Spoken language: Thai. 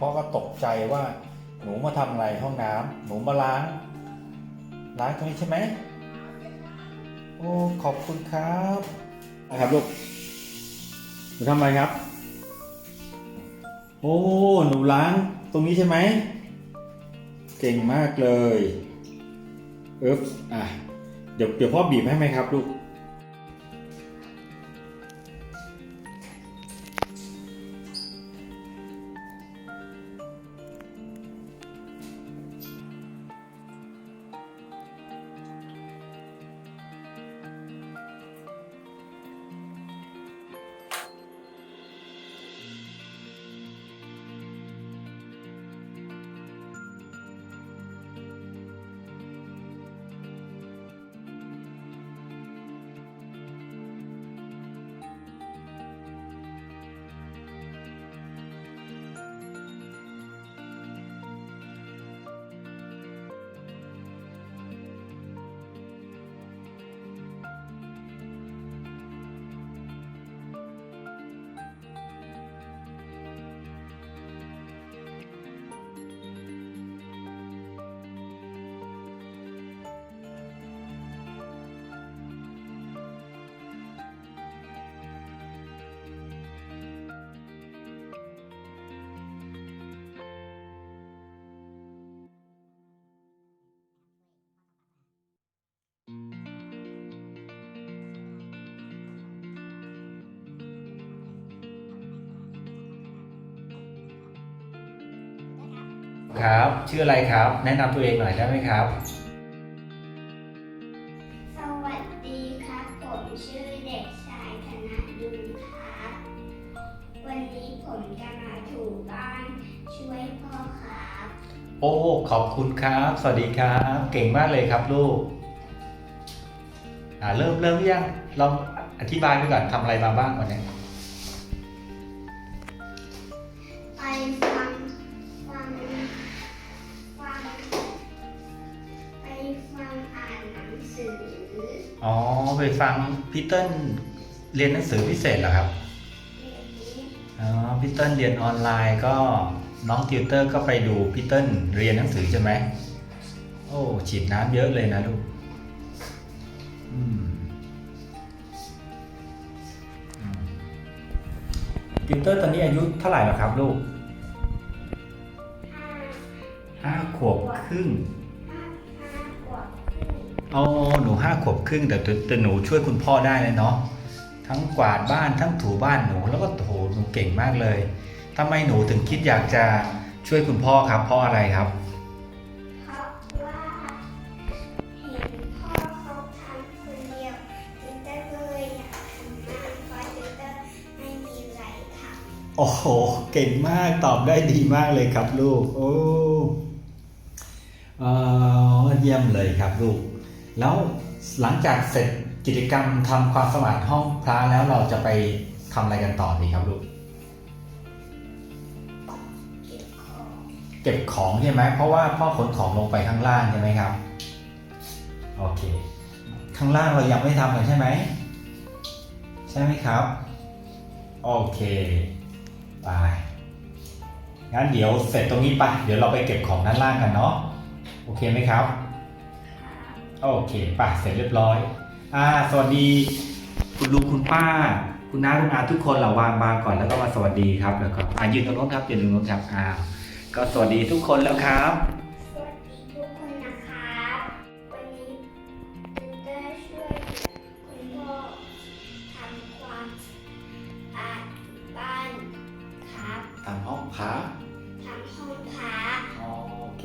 พ่อก็ตกใจว่าหนูมาทำอะไรห้องน้ำหนูมาล้าง ล้างตรงนี้ใช่ไหมโอ้ขอบคุณครับนะครับลูกหนูทำอะไรครับ โอ้หนูล้างตรงนี้ใช่ไหมเก่งมากเลยเอึ๊บอะเดี๋ยวเดี๋ยวพ่อบีบให้ไหมครับลูก ครับ ชื่ออะไรครับ แนะนำตัวเองหน่อยได้ไหมครับ สวัสดีครับ ผมชื่อเด็กชายธนดุลครับ วันนี้ผมจะมาถูบ้านช่วยพ่อครับ โอ้ ขอบคุณครับ สวัสดีครับ เก่งมากเลยครับลูก อ่าเริ่มเริ่มหรือยังลองอธิบายไปก่อนทำอะไรมาบ้างวันนี้ไอ๋อไปฟังพี่เติ้ลเรียนหนังสือพิเศษเหรอครับเรียนนี้อ๋อพี่เติ้ลเรียนออนไลน์ก็น้องติวเตอร์ก็ไปดูพี่เติ้ลเรียนหนังสือใช่ไหมโอ้ฉีดน้ำเยอะเลยนะลูกอืมอืมติวเตอร์ตอนนี้อายุเท่าไหร่แล้วครับลูกห้าห้าขวบครึ่งห้าห้าขวบค รึ่งอ๋อหนูห้าขวบครึ่งแต่แต่แต่หนูช่วยคุณพ่อได้เลยเนาะทั้งกวาดบ้านทั้งถูบ้านหนูแล้วก็โหหนูเก่งมากเลยทำไมหนูถึงคิดอยากจะช่วยคุณพ่อครับเพราะอะไรครับเพราะว่าเห็นพ่อเขาทำคนเดียวจิตเตอร์ก็เลยอยากทำบ้างเพราะจิตเตอร์ไม่มีอะไรทำโอ้โห เก่งมากตอบได้ดีมากเลยครับลูก โอ้เอ่อเยี่ยมเลยครับลูก แล้วหลังจากเสร็จกิจกรรมทำความสะอาดห้องพระแล้วเราจะไปทำอะไรกันต่อดีครับลูกเก็บของเก็บของใช่ไหมเพราะว่าพ่อขนของลงไปข้างล่างใช่ไหมครับโอเค ข้างล่างเรายังไม่ทำกันใช่ไหมใช่ไหมครับโอเคไปงั้นเดี๋ยวเสร็จตรงนี้ไปเดี๋ยวเราไปเก็บของด้านล่างกันเนาะโอเคไหมครับ โอเคไปเสร็จเรียบร้อยอ่าสวัสดี คุณลุงคุณป้า คุณน้าคุณอาทุกคนเราวางบางก่อนแล้วก็มาสวัสดีครับแล้วก็อ่ายืนตรงโน้นครับยืนตรงโน้นครับอ่าก็สวัสดีทุกคนแล้วครับสวัสดีทุกคนนะครับวันนี้จิตเตอร์ช่วยคุณพ่อทำความสะอาดบ้านครับทำห้องพักทำห้องพักโอเค